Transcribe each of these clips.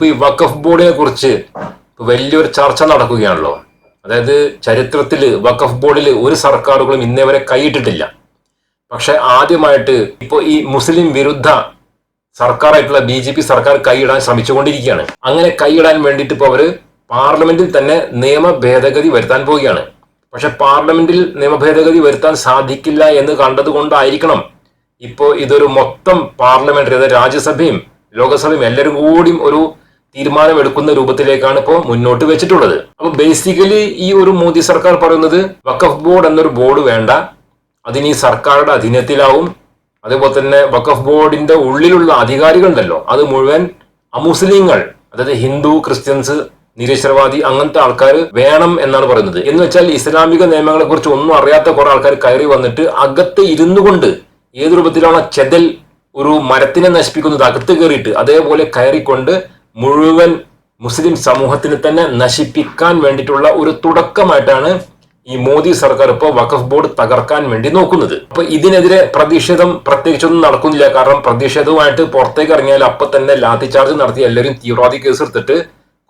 ഇപ്പൊ ഈ വഖഫ് ബോർഡിനെ കുറിച്ച് വലിയൊരു ചർച്ച നടക്കുകയാണല്ലോ. അതായത് ചരിത്രത്തിൽ വഖഫ് ബോർഡിൽ ഒരു സർക്കാരുകളും ഇന്നേ വരെ കൈയിട്ടിട്ടില്ല. പക്ഷെ ആദ്യമായിട്ട് ഇപ്പോൾ ഈ മുസ്ലിം വിരുദ്ധ സർക്കാരായിട്ടുള്ള ബി ജെ പി സർക്കാർ കൈയിടാൻ ശ്രമിച്ചുകൊണ്ടിരിക്കുകയാണ്. അങ്ങനെ കൈയിടാൻ വേണ്ടിയിട്ട് ഇപ്പോൾ അവർ പാർലമെന്റിൽ തന്നെ നിയമ ഭേദഗതി വരുത്താൻ പോവുകയാണ്. പക്ഷെ പാർലമെന്റിൽ നിയമ ഭേദഗതി വരുത്താൻ സാധിക്കില്ല എന്ന് കണ്ടതുകൊണ്ടായിരിക്കണം ഇപ്പോൾ ഇതൊരു മൊത്തം പാർലമെന്ററി അതായത് രാജ്യസഭയും ലോകസഭയും എല്ലാവരും കൂടിയും ഒരു തീരുമാനം എടുക്കുന്ന രൂപത്തിലേക്കാണ് ഇപ്പോൾ മുന്നോട്ട് വെച്ചിട്ടുള്ളത്. അപ്പൊ ബേസിക്കലി ഈ ഒരു മോദി സർക്കാർ പറയുന്നത് വഖഫ് ബോർഡ് എന്നൊരു ബോർഡ് വേണ്ട. അതിന് ഈ സർക്കാരുടെ അധീനത്തിലാവും. അതേപോലെ തന്നെ വഖഫ് ബോർഡിന്റെ ഉള്ളിലുള്ള അധികാരികളുണ്ടല്ലോ. അത് മുഴുവൻ അമുസ്ലിങ്ങൾ അതായത് ഹിന്ദു ക്രിസ്ത്യൻസ് നിരീശ്വരവാദി അങ്ങനത്തെ ആൾക്കാർ വേണം എന്നാണ് പറയുന്നത്. എന്ന് വെച്ചാൽ ഇസ്ലാമിക നിയമങ്ങളെ കുറിച്ച് ഒന്നും അറിയാത്ത കുറെ ആൾക്കാർ കയറി വന്നിട്ട് അകത്ത് ഇരുന്നു കൊണ്ട് ഏത് രൂപത്തിലാണ് ചെതൽ ഒരു മരത്തിനെ നശിപ്പിക്കുന്നത്? അകത്ത് കയറിയിട്ട് അതേപോലെ കയറിക്കൊണ്ട് മുഴുവൻ മുസ്ലിം സമൂഹത്തിന് തന്നെ നശിപ്പിക്കാൻ വേണ്ടിയിട്ടുള്ള ഒരു തുടക്കമായിട്ടാണ് ഈ മോദി സർക്കാർ ഇപ്പോൾ വഖഫ് ബോർഡ് തകർക്കാൻ വേണ്ടി നോക്കുന്നത്. അപ്പൊ ഇതിനെതിരെ പ്രതിഷേധം പ്രത്യേകിച്ചൊന്നും നടക്കുന്നില്ല. കാരണം പ്രതിഷേധവുമായിട്ട് പുറത്തേക്ക് ഇറങ്ങിയാൽ അപ്പൊ തന്നെ ലാത്തി ചാർജ് നടത്തി എല്ലാവരും തീവ്രവാദി കേസ് എടുത്തിട്ട്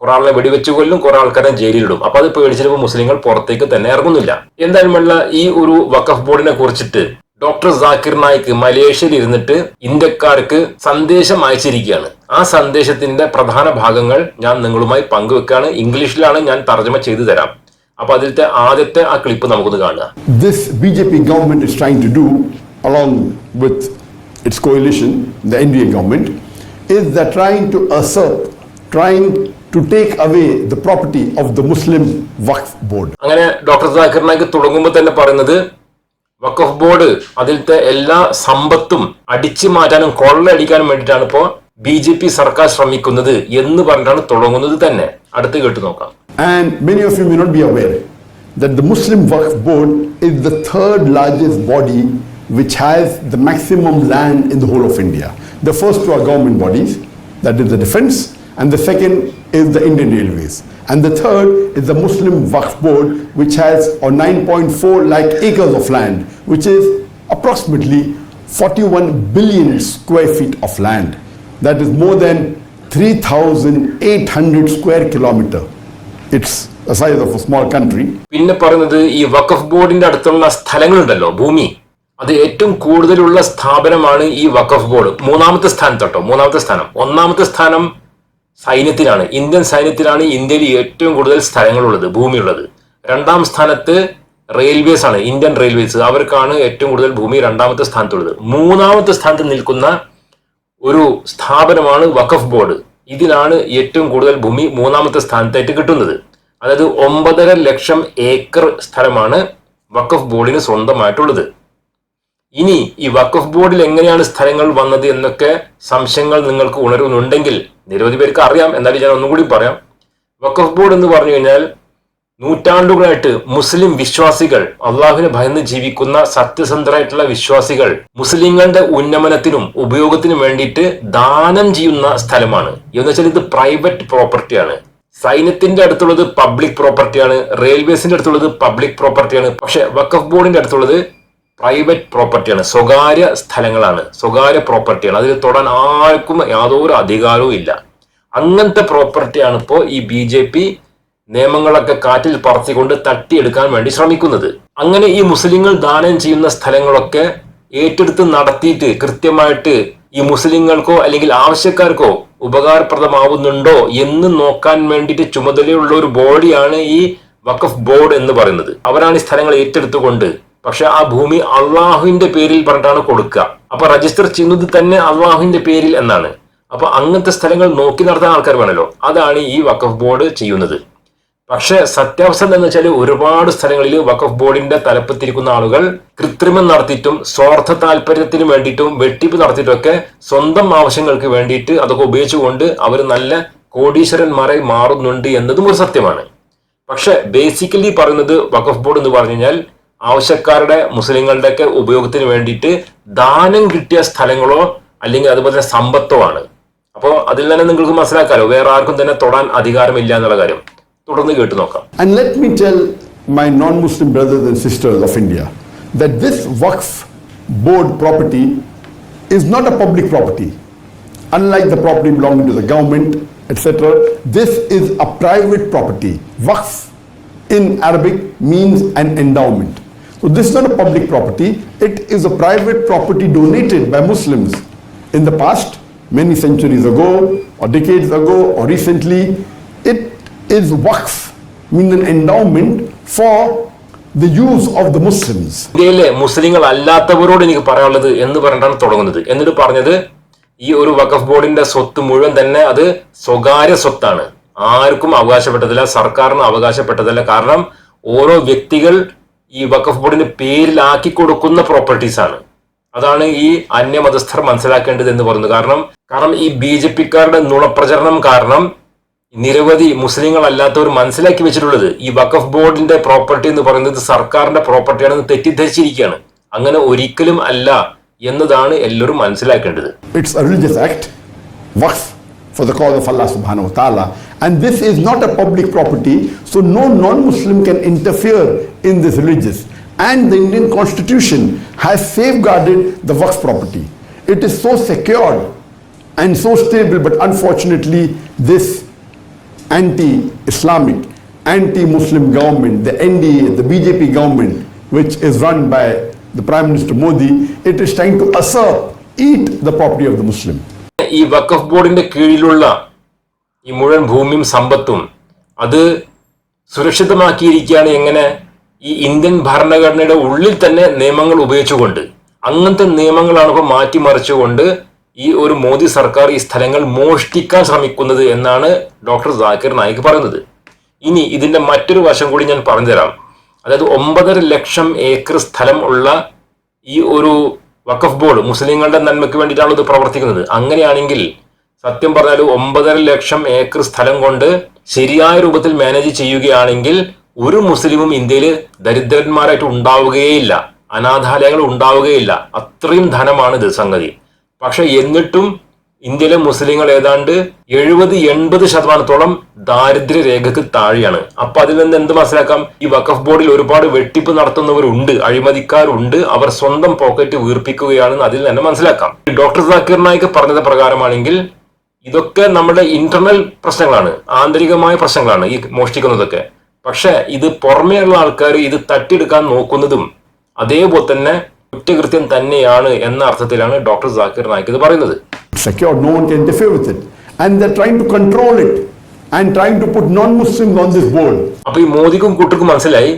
കുറെ ആളെ വെടിവെച്ച് കൊല്ലും കുറെ ആൾക്കാരെ ജയിലിലിടും അപ്പൊ അത് പേടിച്ചിട്ട് മുസ്ലിങ്ങൾ പുറത്തേക്ക് തന്നെ ഇറങ്ങുന്നില്ല. എന്തായാലും വേണ്ട ഈ ഒരു വഖഫ് ബോർഡിനെ കുറിച്ചിട്ട് ഡോക്ടർ ജാക്കിർ നായിക്ക് മലേഷ്യയിൽ ഇരുന്നിട്ട് ഇന്ത്യക്കാർക്ക് സന്ദേശം അയച്ചിരിക്കുകയാണ്. ആ സന്ദേശത്തിന്റെ പ്രധാന ഭാഗങ്ങൾ ഞാൻ നിങ്ങളുമായി പങ്കുവെക്കാണ് ഇംഗ്ലീഷിലാണ് ഞാൻ തർജമ ചെയ്തു തരാം. അപ്പൊ അതിലത്തെ ആദ്യത്തെ ആ ക്ലിപ്പ് നമുക്കൊന്ന് കാണുക. Is they're trying to assert, trying to take away the property of the Muslim Waqf board. അങ്ങനെ ഡോക്ടർ ജാക്കിർ നായിക്ക് തുടങ്ങുമ്പോൾ തന്നെ പറയുന്നത് വഖഫ് ബോർഡ് അതിലത്തെ എല്ലാ സമ്പത്തും അടിച്ചു മാറ്റാനും കൊള്ളയടിക്കാനും വേണ്ടിയിട്ടാണ് ഇപ്പോൾ ബി ജെ പി സർക്കാർ ശ്രമിക്കുന്നത് എന്ന് പറഞ്ഞിട്ടാണ് തുടങ്ങുന്നത് തന്നെ അടുത്ത് കേട്ടു നോക്കാം And many of you may not be aware that the Muslim Waqf board is the third largest body which has the maximum land in the whole of India. The first two are government bodies, that is the defense, and the second is the Indian Railways. And the third is the Muslim Waqf Board, which has a 9.4 lakh acres of land, which is approximately 41 billion square feet of land. That is more than 3,800 square kilometer. It's the size of a small country. പിന്നെ പറയുന്നത് ഈ വഖഫ് ബോർഡിന്റെ അടുത്തുള്ള സ്ഥലങ്ങളുണ്ടല്ലോ ഭൂമി. അത് ഏറ്റവും കൂടുതലുള്ള സ്ഥാപനമാണ് ഈ വഖഫ് ബോർഡ്. മൂന്നാമത്തെ സ്ഥാനത്തോട്ടോ മൂന്നാമത്തെ സ്ഥാനം. ഒന്നാമത്തെ സ്ഥാനം സൈന്യത്തിലാണ്. ഇന്ത്യൻ സൈന്യത്തിലാണ് ഇന്ത്യയിൽ ഏറ്റവും കൂടുതൽ സ്ഥലങ്ങളുള്ളത് ഭൂമിയുള്ളത്. രണ്ടാം സ്ഥാനത്ത് റെയിൽവേസ് ആണ് ഇന്ത്യൻ റെയിൽവേസ് അവർക്കാണ് ഏറ്റവും കൂടുതൽ ഭൂമി രണ്ടാമത്തെ സ്ഥാനത്തുള്ളത്. മൂന്നാമത്തെ സ്ഥാനത്ത് നിൽക്കുന്ന ഒരു സ്ഥാപനമാണ് വഖഫ് ബോർഡ്. ഇതിലാണ് ഏറ്റവും കൂടുതൽ ഭൂമി മൂന്നാമത്തെ സ്ഥാനത്തായിട്ട് കിട്ടുന്നത്. അതായത് ഒമ്പതര ലക്ഷം ഏക്കർ സ്ഥലമാണ് വഖഫ് ബോർഡിന് സ്വന്തമായിട്ടുള്ളത്. ഇനി ഈ വഖഫ് ബോർഡിൽ എങ്ങനെയാണ് സ്ഥലങ്ങൾ വന്നത് എന്നൊക്കെ സംശയങ്ങൾ നിങ്ങൾക്ക് ഉണരുന്നുണ്ടെങ്കിൽ നിരവധി പേർക്ക് അറിയാം. എന്നാലും ഞാൻ ഒന്നുകൂടി പറയാം. വഖഫ് ബോർഡ് എന്ന് പറഞ്ഞു കഴിഞ്ഞാൽ നൂറ്റാണ്ടുകളായിട്ട് മുസ്ലിം വിശ്വാസികൾ അള്ളാഹുവിനെ ഭയന്ന് ജീവിക്കുന്ന സത്യസന്ധരായിട്ടുള്ള വിശ്വാസികൾ മുസ്ലിങ്ങളുടെ ഉന്നമനത്തിനും ഉപയോഗത്തിനും വേണ്ടിയിട്ട് ദാനം ചെയ്യുന്ന സ്ഥലമാണ്. എന്ന് വെച്ചാൽ ഇത് പ്രൈവറ്റ് പ്രോപ്പർട്ടിയാണ് സൈന്യത്തിന്റെ അടുത്തുള്ളത് പബ്ലിക് പ്രോപ്പർട്ടിയാണ് റെയിൽവേസിന്റെ അടുത്തുള്ളത് പബ്ലിക് പ്രോപ്പർട്ടിയാണ് പക്ഷെ വഖഫ് ബോർഡിന്റെ അടുത്തുള്ളത് പ്രൈവറ്റ് പ്രോപ്പർട്ടിയാണ് സ്വകാര്യ സ്ഥലങ്ങളാണ് സ്വകാര്യ പ്രോപ്പർട്ടിയാണ് അതിൽ തൊടാൻ ആർക്കും യാതൊരു അധികാരവും ഇല്ല. അങ്ങനത്തെ പ്രോപ്പർട്ടിയാണ് ഇപ്പോൾ ഈ ബി ജെ പി നിയമങ്ങളൊക്കെ കാറ്റിൽ പറത്തിക്കൊണ്ട് തട്ടിയെടുക്കാൻ വേണ്ടി ശ്രമിക്കുന്നത്. അങ്ങനെ ഈ മുസ്ലിങ്ങൾ ദാനം ചെയ്യുന്ന സ്ഥലങ്ങളൊക്കെ ഏറ്റെടുത്ത് നടത്തിയിട്ട് കൃത്യമായിട്ട് ഈ മുസ്ലിങ്ങൾക്കോ അല്ലെങ്കിൽ ആവശ്യക്കാർക്കോ ഉപകാരപ്രദമാവുന്നുണ്ടോ എന്ന് നോക്കാൻ വേണ്ടിയിട്ട് ചുമതലയുള്ള ഒരു ബോഡിയാണ് ഈ വഖഫ് ബോർഡ് എന്ന് പറയുന്നത്. അവരാണ് ഈ സ്ഥലങ്ങൾ ഏറ്റെടുത്തുകൊണ്ട് പക്ഷെ ആ ഭൂമി അള്ളാഹുവിന്റെ പേരിൽ പറഞ്ഞിട്ടാണ് കൊടുക്കുക. അപ്പൊ രജിസ്റ്റർ ചെയ്യുന്നത് തന്നെ അള്ളാഹുവിന്റെ പേരിൽ എന്നാണ്. അപ്പൊ അങ്ങനത്തെ സ്ഥലങ്ങൾ നോക്കി നടത്താൻ ആൾക്കാർ വേണമല്ലോ. അതാണ് ഈ വഖഫ് ബോർഡ് ചെയ്യുന്നത്. പക്ഷെ സത്യാവസ്ഥ എന്ന് വെച്ചാൽ ഒരുപാട് സ്ഥലങ്ങളിൽ വഖഫ് ബോർഡിന്റെ തലപ്പത്തിരിക്കുന്ന ആളുകൾ കൃത്രിമം നടത്തിയിട്ടും സ്വാർത്ഥ താല്പര്യത്തിന് വേണ്ടിയിട്ടും വെട്ടിപ്പ് നടത്തിയിട്ടൊക്കെ സ്വന്തം ആവശ്യങ്ങൾക്ക് വേണ്ടിയിട്ട് അതൊക്കെ ഉപയോഗിച്ചുകൊണ്ട് അവർ നല്ല കോടീശ്വരന്മാരെ മാറുന്നുണ്ട് എന്നതും ഒരു സത്യമാണ്. പക്ഷെ ബേസിക്കലി പറയുന്നത് വഖഫ് ബോർഡ് എന്ന് പറഞ്ഞു കഴിഞ്ഞാൽ ആവശ്യക്കാരുടെ മുസ്ലിങ്ങളുടെ ഒക്കെ ഉപയോഗത്തിന് വേണ്ടിയിട്ട് ദാനം കിട്ടിയ സ്ഥലങ്ങളോ അല്ലെങ്കിൽ അതുപോലെ തന്നെ സമ്പത്തോ ആണ്. അപ്പോൾ അതിൽ തന്നെ നിങ്ങൾക്ക് മനസ്സിലാക്കാലോ വേറെ ആർക്കും തന്നെ തൊടാൻ അധികാരമില്ല എന്നുള്ള കാര്യം. തുടർന്ന് കേട്ടു നോക്കാം And let me tell my non Muslim brothers and sisters of India that this Waqf board property is not a public property. Unlike the property belonging to the government etc. This is a private property. Waqf in Arabic means an endowment. So this is not a public property, it is a private property donated by Muslims in the past, many centuries ago, or decades ago, or recently. It is waqf, means an endowment for the use of the Muslims. ഇന്ത്യയിലെ മുസ്ലിങ്ങൾ അല്ലാത്തവരോട് എനിക്ക് പറയാനുള്ളത് എന്ന് പറഞ്ഞിട്ടാണ് തുടങ്ങുന്നത്. എന്നിട്ട് പറഞ്ഞത് ഈ ഒരു വഖഫ് ബോർഡിന്റെ സ്വത്ത് മുഴുവൻ തന്നെ അത് സ്വകാര്യ സ്വത്താണ്. ആർക്കും അവകാശപ്പെട്ടതല്ല സർക്കാരിന് അവകാശപ്പെട്ടതല്ല. കാരണം ഓരോ വ്യക്തികൾ ഈ വഖഫ് ബോർഡിന്റെ പേരിലാക്കി കൊടുക്കുന്ന പ്രോപ്പർട്ടീസ് ആണ്. അതാണ് ഈ അന്യമതസ്ഥർ മനസ്സിലാക്കേണ്ടത് എന്ന് പറയുന്നത്. കാരണം കാരണം ഈ ബി ജെ പിക്കാരുടെ നുണപ്രചരണം കാരണം നിരവധി മുസ്ലിങ്ങൾ അല്ലാത്തവർ മനസ്സിലാക്കി വെച്ചിട്ടുള്ളത് ഈ വഖഫ് ബോർഡിന്റെ പ്രോപ്പർട്ടി എന്ന് പറയുന്നത് സർക്കാരിന്റെ പ്രോപ്പർട്ടിയാണെന്ന് തെറ്റിദ്ധരിച്ചിരിക്കുകയാണ് അങ്ങനെ ഒരിക്കലും അല്ല എന്നതാണ് എല്ലാവരും മനസ്സിലാക്കേണ്ടത് It's a religious act waqf for the cause of Allah subhanahu wa ta'ala. And this is not a public property, so no non-Muslim can interfere in this religious. And the Indian constitution has safeguarded the waqf property. It is so secured and so stable, but unfortunately this anti-Islamic, anti-Muslim government, the NDA, the BJP government, which is run by the Prime Minister Modi, it is trying to assert, eat the property of the Muslim. ഈ വഖഫ് ബോർഡിന്റെ കീഴിലുള്ള ഈ മുഴുവൻ ഭൂമിയും സമ്പത്തും അത് സുരക്ഷിതമാക്കിയിരിക്കുകയാണ് എങ്ങനെ ഈ ഇന്ത്യൻ ഭരണഘടനയുടെ ഉള്ളിൽ തന്നെ നിയമങ്ങൾ ഉപയോഗിച്ചുകൊണ്ട് അങ്ങനത്തെ നിയമങ്ങളാണ് ഇപ്പോൾ മാറ്റിമറിച്ചുകൊണ്ട് ഈ ഒരു മോദി സർക്കാർ ഈ സ്ഥലങ്ങൾ മോഷ്ടിക്കാൻ ശ്രമിക്കുന്നത് എന്നാണ് ഡോക്ടർ ജാക്കിർ നായിക് പറയുന്നത്. ഇനി ഇതിന്റെ മറ്റൊരു വശം കൂടി ഞാൻ പറഞ്ഞുതരാം. അതായത് ഒമ്പതര ലക്ഷം ഏക്കർ സ്ഥലം ഉള്ള ഈ ഒരു വഖഫ് ബോർഡ് മുസ്ലിങ്ങളുടെ നന്മയ്ക്ക് വേണ്ടിയിട്ടാണ് ഇത് പ്രവർത്തിക്കുന്നത്. അങ്ങനെയാണെങ്കിൽ സത്യം പറഞ്ഞാൽ ഒമ്പതര ലക്ഷം ഏക്കർ സ്ഥലം കൊണ്ട് ശരിയായ രൂപത്തിൽ മാനേജ് ചെയ്യുകയാണെങ്കിൽ ഒരു മുസ്ലിമും ഇന്ത്യയിൽ ദരിദ്രന്മാരായിട്ട് ഉണ്ടാവുകയേയില്ല. അനാഥാലയങ്ങൾ ഉണ്ടാവുകയില്ല അത്രയും ധനമാണ് ഇത് സംഗതി. പക്ഷെ എന്നിട്ടും ഇന്ത്യയിലെ മുസ്ലിങ്ങൾ ഏതാണ്ട് എഴുപത് എൺപത് ശതമാനത്തോളം ദാരിദ്ര്യ രേഖക്ക് താഴെയാണ്. അപ്പൊ അതിൽ നിന്ന് എന്ത് മനസ്സിലാക്കാം? ഈ വഖഫ് ബോർഡിൽ ഒരുപാട് വെട്ടിപ്പ് നടത്തുന്നവരുണ്ട് അഴിമതിക്കാരുണ്ട് അവർ സ്വന്തം പോക്കറ്റ് വീർപ്പിക്കുകയാണെന്ന് അതിൽ തന്നെ മനസ്സിലാക്കാം. ഡോക്ടർ സാക്കിർ നായിക് പറഞ്ഞത് പ്രകാരമാണെങ്കിൽ ഇതൊക്കെ നമ്മുടെ ഇന്റർണൽ പ്രശ്നങ്ങളാണ് ആന്തരികമായ പ്രശ്നങ്ങളാണ് ഈ മോഷ്ടിക്കുന്നതൊക്കെ. പക്ഷെ ഇത് പുറമേയുള്ള ആൾക്കാർ ഇത് തട്ടിയെടുക്കാൻ നോക്കുന്നതും അതേപോലെ തന്നെ കുറ്റകൃത്യം തന്നെയാണ് എന്ന അർത്ഥത്തിലാണ് ഡോക്ടർ സാക്കിർ നായിക് ഇത് പറയുന്നത്. Secured, no one can interfere with it. And they're trying to control it and trying to put non-Muslims on this board. അപ്പൊ ഈ മോദിക്കും കൂട്ടർക്കും മനസ്സിലായി?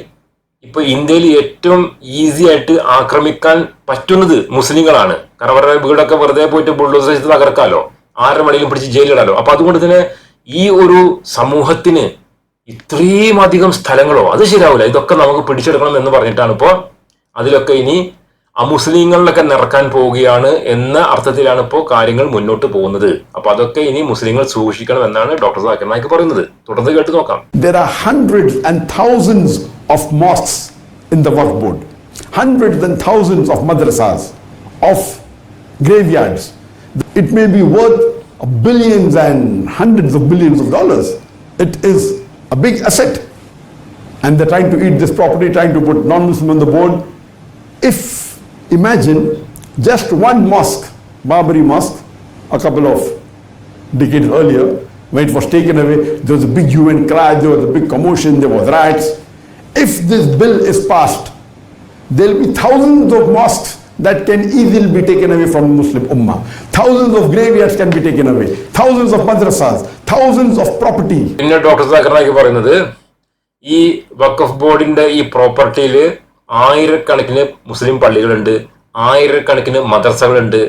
ഇപ്പൊ ഇന്ത്യയിൽ ഏറ്റവും ഈസി ആയിട്ട് ആക്രമിക്കാൻ പറ്റുന്നത് മുസ്ലിങ്ങളാണ്. കാരണം അവരുടെ വീടൊക്കെ വെറുതെ പോയിട്ട് ചെയ്ത് തകർക്കാലോ ആരുടെ മണിയിലും പിടിച്ച് ജയിലിടാലോ അപ്പൊ അതുകൊണ്ട് തന്നെ ഈ ഒരു സമൂഹത്തിന് ഇത്രയും അധികം സ്ഥലങ്ങളോ അത് ശരിയാവില്ല. ഇതൊക്കെ നമുക്ക് പിടിച്ചെടുക്കണം എന്ന് പറഞ്ഞിട്ടാണ് ഇപ്പോ അതിലൊക്കെ ഇനി അമുസ്ലിങ്ങളിലൊക്കെ നിറക്കാൻ പോവുകയാണ് എന്ന അർത്ഥത്തിലാണ് ഇപ്പോൾ കാര്യങ്ങൾ മുന്നോട്ട് പോകുന്നത് അപ്പൊ അതൊക്കെ ഇനി മുസ്ലിങ്ങൾ സൂക്ഷിക്കണം എന്നാണ് ഡോക്ടർ സാക്കിർ നായിക്ക് പറയുന്നത് തുടർന്ന് കേട്ട് നോക്കാം There are hundreds and thousands of mosques in the work board, hundreds and thousands of madrasas, of graveyards. It may be worth billions and hundreds of billions of dollars. It is a big asset. And they're trying to eat this property, trying to put non-Muslim on the board. If, imagine, just one mosque, Babri Mosque, a couple of decades earlier, when it was taken away, there was a big hue and cry, there was a big commotion, there was riots. If this bill is passed, there will be thousands of mosques that can easily be taken away from Muslim Ummah. Thousands of graveyards can be taken away. Thousands of madrasas, thousands of property. പിന്നെ doctor Zakir Naik പറയുന്നത് ഈ വഖഫ് ബോർഡിന്റെ ഈ പ്രോപ്പർട്ടിയിൽ ആയിരക്കണക്കിന് മുസ്ലിം പള്ളികളുണ്ട് ആയിരക്കണക്കിന് മദ്രസകളുണ്ട്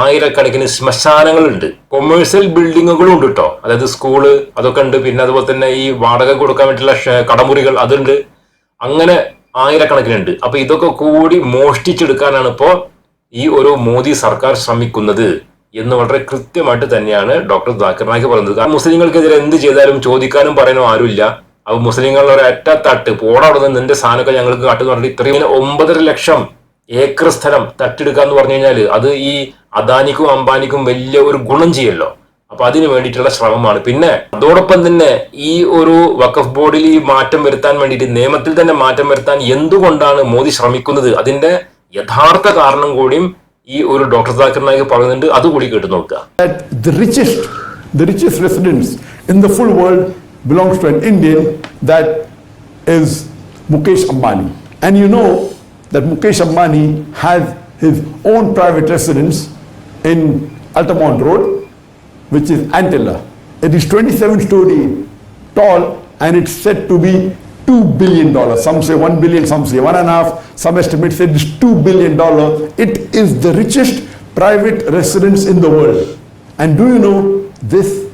ആയിരക്കണക്കിന് ശ്മശാനങ്ങളുണ്ട്. Commercial ബിൽഡിങ്ങുകളും ഉണ്ട് കേട്ടോ അതായത് സ്കൂൾ അതൊക്കെ ഉണ്ട്. പിന്നെ അതുപോലെ തന്നെ ഈ വാടക കൊടുക്കാൻ വേണ്ടിയുള്ള കടമുറികൾ അതുണ്ട്. അങ്ങനെ ആയിരക്കണക്കിനുണ്ട് അപ്പൊ ഇതൊക്കെ കൂടി മോഷ്ടിച്ചെടുക്കാനാണ് ഇപ്പോ ഈ ഒരു മോദി സർക്കാർ ശ്രമിക്കുന്നത് എന്ന് വളരെ കൃത്യമായിട്ട് തന്നെയാണ് ഡോക്ടർ ദാക്കർ നായിക്ക് പറയുന്നത് കാരണം മുസ്ലിങ്ങൾക്കെതിരെ എന്ത് ചെയ്താലും ചോദിക്കാനും പറയാനും ആരുമില്ല. അപ്പൊ മുസ്ലിങ്ങളുടെ ഒരു അറ്റത്തട്ട് പോടാ അവിടെ നിന്ന് നിന്റെ സാധനമൊക്കെ ഞങ്ങൾക്ക് കാട്ടുന്ന പറഞ്ഞിട്ട് ഇത്രയും ഒമ്പതര ലക്ഷം ഏക്കർ സ്ഥലം തട്ടിയെടുക്കുക എന്ന് പറഞ്ഞു കഴിഞ്ഞാൽ അത് ഈ അദാനിക്കും അംബാനിക്കും വലിയ ഒരു ഗുണം ചെയ്യല്ലോ. അപ്പൊ അതിനു വേണ്ടിയിട്ടുള്ള ശ്രമമാണ്. പിന്നെ അതോടൊപ്പം തന്നെ ഈ ഒരു വഖഫ് ബോർഡിൽ ഈ മാറ്റം വരുത്താൻ വേണ്ടിയിട്ട് നിയമത്തിൽ തന്നെ മാറ്റം വരുത്താൻ എന്തുകൊണ്ടാണ് മോദി ശ്രമിക്കുന്നത്? അതിന്റെ യഥാർത്ഥ കാരണം കൂടിയും ഈ ഒരു ഡോക്ടർ സാക്കർ നായിക് പറയുന്നുണ്ട്. അതുകൂടി കേട്ടു നോക്കുക. Richest richest residents in the full world belongs to an Indian that is Mukesh Ambani. And you know that Mukesh Ambani has his own private residence in Altamont Road, which is Antilla. It is 27 story tall and it's said to be two billion dollars. Some say one billion, some say one and a half. Some estimates say it's two billion dollars. It is the richest private residence in the world. And do you know this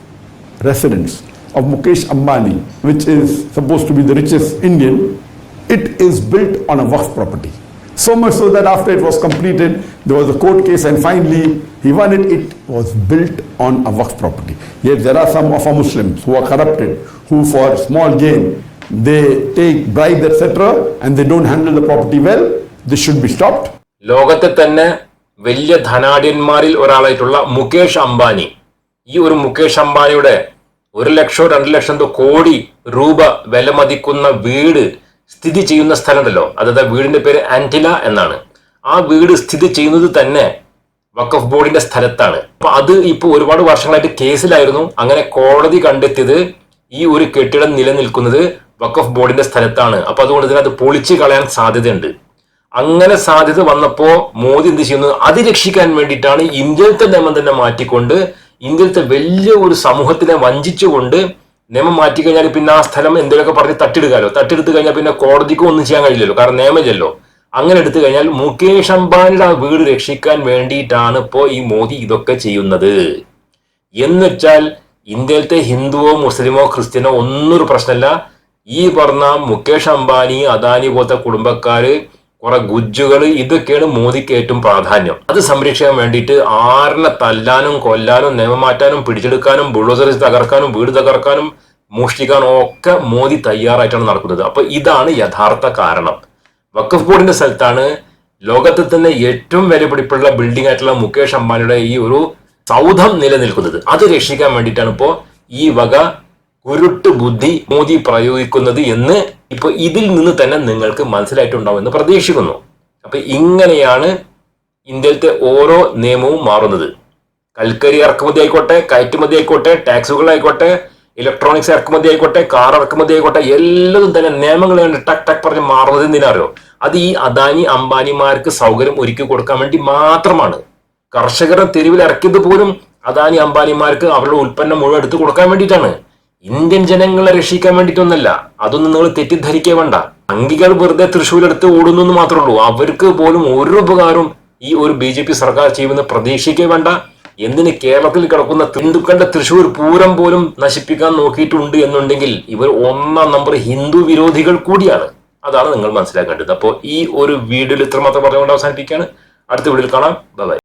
residence of Mukesh Ambani, which is supposed to be the richest Indian, it is built on a Waqf property. So much so that after it was completed, there was a court case and finally he won it. It was built on a Waqf property. Yet there are some of our Muslims who are corrupted, who for small gain, they take bribes, etc., and they don't handle the property well. This should be stopped. ലോകത്തെ തന്നെ വലിയ ധനാഢ്യന്മാരിൽ ഒരാളായിട്ടുള്ള മുകേഷ് അംബാനി ഈ ഒരു മുകേഷ് അംബാനിയുടെ ഒരു ലക്ഷോ രണ്ട് ലക്ഷം കോടി രൂപ വില മതിക്കുന്ന വീട് സ്ഥിതി ചെയ്യുന്ന സ്ഥലമുണ്ടല്ലോ. അതായത് വീടിന്റെ പേര് ആന്റില എന്നാണ്. ആ വീട് സ്ഥിതി ചെയ്യുന്നത് തന്നെ വഖഫ് ബോർഡിന്റെ സ്ഥലത്താണ്. അപ്പൊ അത് ഇപ്പോൾ ഒരുപാട് വർഷങ്ങളായിട്ട് കേസിലായിരുന്നു. അങ്ങനെ കോടതി കണ്ടെത്തിയത് ഈ ഒരു കെട്ടിടം നിലനിൽക്കുന്നത് വഖഫ് ബോർഡിന്റെ സ്ഥലത്താണ്. അപ്പൊ അതുകൊണ്ട് തന്നെ അത് പൊളിച്ചു കളയാൻ സാധ്യതയുണ്ട്. അങ്ങനെ സാധ്യത വന്നപ്പോൾ മോദി എന്ത് ചെയ്യുന്നു? അത് രക്ഷിക്കാൻ വേണ്ടിയിട്ടാണ് ഇന്ത്യയിലത്തെ നിയമം തന്നെ മാറ്റിക്കൊണ്ട് ഇന്ത്യയിലത്തെ വലിയ ഒരു സമൂഹത്തിനെ വഞ്ചിച്ചുകൊണ്ട് നിയമം മാറ്റി കഴിഞ്ഞാൽ പിന്നെ ആ സ്ഥലം എന്തെങ്കിലുമൊക്കെ പറഞ്ഞ് തട്ടിടുകാലോ തട്ടിയെടുത്ത് കഴിഞ്ഞാൽ പിന്നെ കോടതിക്ക് ഒന്നും ചെയ്യാൻ കഴിയില്ലല്ലോ. കാരണം നിയമമില്ലല്ലോ. അങ്ങനെ എടുത്തു കഴിഞ്ഞാൽ മുകേഷ് അംബാനിയുടെ ആ വീട് രക്ഷിക്കാൻ വേണ്ടിയിട്ടാണ് ഇപ്പോ ഈ മോദി ഇതൊക്കെ ചെയ്യുന്നത്. എന്നുവെച്ചാൽ ഇന്ത്യയിലത്തെ ഹിന്ദുവോ മുസ്ലിമോ ക്രിസ്ത്യനോ ഒന്നൊരു പ്രശ്നമല്ല. ഈ പറഞ്ഞ മുകേഷ് അംബാനി അദാനി പോലത്തെ കുടുംബക്കാര് കുറെ ഗുജ്ജുകൾ ഇതൊക്കെയാണ് മോദിക്ക് ഏറ്റവും പ്രാധാന്യം. അത് സംരക്ഷിക്കാൻ വേണ്ടിയിട്ട് ആറിനെ തല്ലാനും കൊല്ലാനും നിയമം മാറ്റാനും പിടിച്ചെടുക്കാനും ബുള്ളോസറി തകർക്കാനും വീട് തകർക്കാനും മോഷ്ടിക്കാനും ഒക്കെ മോദി തയ്യാറായിട്ടാണ് നടക്കുന്നത്. അപ്പൊ ഇതാണ് യഥാർത്ഥ കാരണം. വഖഫ് ബോർഡിന്റെ സ്ഥലത്താണ് ലോകത്തിൽ തന്നെ ഏറ്റവും വിലപിടിപ്പുള്ള ബിൽഡിംഗ് ആയിട്ടുള്ള മുകേഷ് അംബാനിയുടെ ഈ ഒരു സൗധം നിലനിൽക്കുന്നത്. അത് രക്ഷിക്കാൻ വേണ്ടിയിട്ടാണ് ഇപ്പോൾ ഈ വക കുരുട്ട് ബുദ്ധി മോദി പ്രയോഗിക്കുന്നത് എന്ന് ഇപ്പൊ ഇതിൽ നിന്ന് തന്നെ നിങ്ങൾക്ക് മനസ്സിലായിട്ടുണ്ടാവും എന്ന് പ്രതീക്ഷിക്കുന്നു. അപ്പൊ ഇങ്ങനെയാണ് ഇന്ത്യയിലത്തെ ഓരോ നിയമവും മാറുന്നത്. കൽക്കരി ഇറക്കുമതി ആയിക്കോട്ടെ കയറ്റുമതി ആയിക്കോട്ടെ ടാക്സുകൾ ആയിക്കോട്ടെ ഇലക്ട്രോണിക്സ് ഇറക്കുമതി ആയിക്കോട്ടെ കാർ ഇറക്കുമതി ആയിക്കോട്ടെ എല്ലാതും തന്നെ നിയമങ്ങൾ കണ്ട് ടക് ടക്ക് പറഞ്ഞ് മാറുന്നത് എന്തിനറിയോ അത് ഈ അദാനി അംബാനിമാർക്ക് സൗകര്യം ഒരുക്കി കൊടുക്കാൻ വേണ്ടി മാത്രമാണ്. കർഷകരെ തെരുവിൽ ഇറക്കിയത് പോലും അദാനി അംബാനിമാർക്ക് അവരുടെ ഉൽപ്പന്നം മുഴുവൻ എടുത്തു കൊടുക്കാൻ വേണ്ടിയിട്ടാണ്. ഇന്ത്യൻ ജനങ്ങളെ രക്ഷിക്കാൻ വേണ്ടിയിട്ടൊന്നല്ല. അതൊന്നും നിങ്ങൾ തെറ്റിദ്ധരിക്കേ വേണ്ട. അംഗികൾ വെറുതെ തൃശ്ശൂരെടുത്ത് ഓടുന്നു എന്ന് മാത്രമേ ഉള്ളൂ. അവർക്ക് പോലും ഒരു ഉപകാരവും ഈ ഒരു ബി ജെ പി സർക്കാർ ചെയ്യുമെന്ന് പ്രതീക്ഷിക്കേ വേണ്ട. എന്തിന് കേരളത്തിൽ കിടക്കുന്ന ഹിന്ദുക്കളുടെ തൃശ്ശൂർ പൂരം പോലും നശിപ്പിക്കാൻ നോക്കിയിട്ടുണ്ട് എന്നുണ്ടെങ്കിൽ ഇവർ ഒന്നാം നമ്പർ ഹിന്ദു വിരോധികൾ കൂടിയാണ്. അതാണ് നിങ്ങൾ മനസ്സിലാക്കേണ്ടത്. അപ്പോൾ ഈ ഒരു വീഡിയോയിൽ ഇത്രമാത്രം പറഞ്ഞുകൊണ്ട് അവസാനിപ്പിക്കുകയാണ്. അടുത്ത വീഡിയോയിൽ കാണാം. ബൈ.